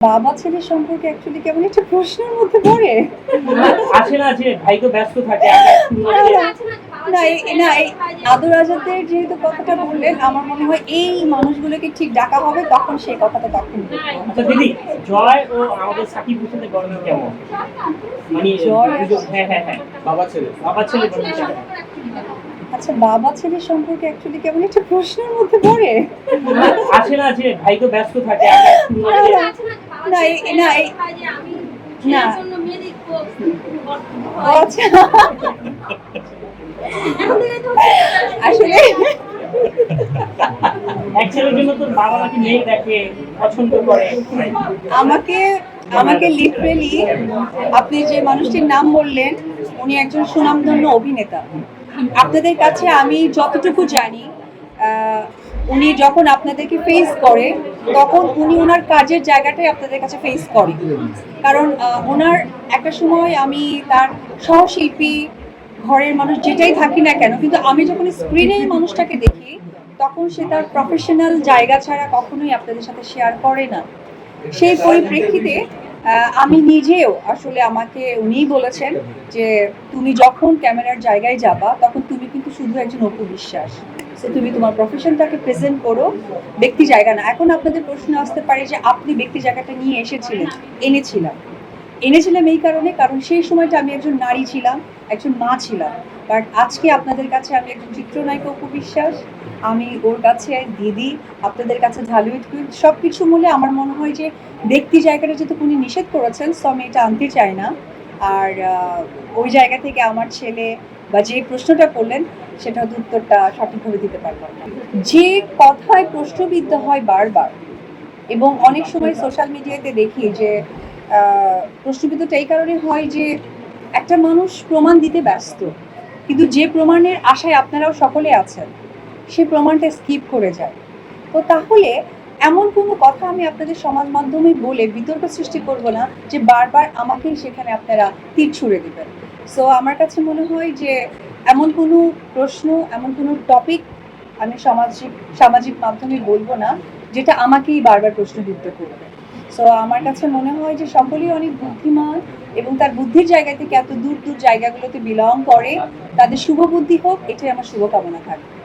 বাবা ছেলের সম্পর্কে অ্যাকচুয়ালি কেমন একটা প্রশ্নের মধ্যে পড়ে? আসে না যে ভাই তো ব্যস্ত থাকে। না। না, না এই আদর আজাদের যেহেতু কথাটা বললেন আমার মনে হয় এই মানুষগুলোকে ঠিক ডাকা হবে তখন সেই কথাটা তখন। আচ্ছা দিদি জয় ও আমাদের সাকিব হোসেনের গরম কেমন? মানে জয়? হ্যাঁ হ্যাঁ হ্যাঁ। বাবা ছেলে। বাবা ছেলে আচ্ছা বাবা ছেলের সম্পর্কে অ্যাকচুয়ালি কেমন একটা প্রশ্নের মধ্যে পড়ে? আসে না যে ভাই তো ব্যস্ত থাকে। না, না, এই- না, না। ও আচ্ছা। আসলে আমাকে আমাকে লিটারেলি আপনি যে মানুষটির নাম বললেন উনি একজন সুনামধন্য অভিনেতা। আপনাদের কাছে আমি যতটুকু জানি উনি যখন আপনাদেরকে ফেস করে, তখন উনি ওনার কাজের জায়গাটাই আপনাদের কাছে ফেস করে। কারণ ওনার একটা সময় আমি তার সহশিল্পী ঘরের মানুষ যেটাই থাকি না কেন, কিন্তু আমি যখন স্ক্রিনে মানুষটাকে দেখি, তখন সে তার প্রফেশনাল জায়গা ছাড়া কখনোই আপনাদের সাথে শেয়ার করে না। সেই পরিপ্রেক্ষিতে আমি নিজেও আসলে আমাকে উনিই বলেছেন যে, তুমি যখন ক্যামেরার জায়গায় যাবা, তখন তুমি কিন্তু শুধু একজন অপু বিশ্বাস। So, তুমি তোমার প্রফেশনটাকে প্রেজেন্ট করো ব্যক্তি জায়গা না। এখন আপনাদের প্রশ্ন আসতে পারে যে আপনি ব্যক্তি জায়গাটা নিয়ে এসেছিলেন এনেছিলাম। এনেছিলাম এই কারণে কারণ সেই সময়টা আমি একজন নারী ছিলাম একজন মা ছিলাম। বাট আজকে আপনাদের কাছে আমি একজন চিত্রনায়িকা অপু বিশ্বাস আমি ওর কাছে দিদি আপনাদের কাছে ঢালুইট সব কিছু মূলে আমার মনে হয় যে ব্যক্তি জায়গাটা যেহেতু উনি নিষেধ করেছেন সো আমি এটা আনতে চাই না। আর ওই জায়গা থেকে আমার ছেলে বা যে প্রশ্নটা করলেন সেটা হয়তো উত্তরটা সঠিকভাবে দিতে পারলাম না যে কথায় প্রশ্নবিদ্ধ হয় বারবার, এবং অনেক সময় সোশ্যাল মিডিয়াতে দেখি যে প্রশ্নবিদ্ধটা এই কারণে হয় যে, একটা মানুষ প্রমাণ দিতে ব্যস্ত, কিন্তু যে প্রমাণের আশায় আপনারাও সকলে আছেন, সে প্রমাণটা স্কিপ করে যায়। তো তাহলে এমন কোনো কথা আমি আপনাদের সমাজ মাধ্যমে বলে বিতর্ক সৃষ্টি করব না যে বারবার আমাকেই সেখানে আপনারা তীর ছুঁড়ে দেবেন। সো আমার কাছে মনে হয় যে এমন কোনো প্রশ্ন, এমন কোনো টপিক আমি সামাজিক সামাজিক মাধ্যমে বলব না যেটা আমাকেই বারবার প্রশ্নবিদ্ধ করবে। সো আমার কাছে মনে হয় যে সকলেই অনেক বুদ্ধিমান এবং তার বুদ্ধির জায়গা থেকে এত দূর দূর জায়গাগুলোতে বিলং করে। তাদের শুভ বুদ্ধি হোক, এটাই আমার শুভকামনা থাকবে।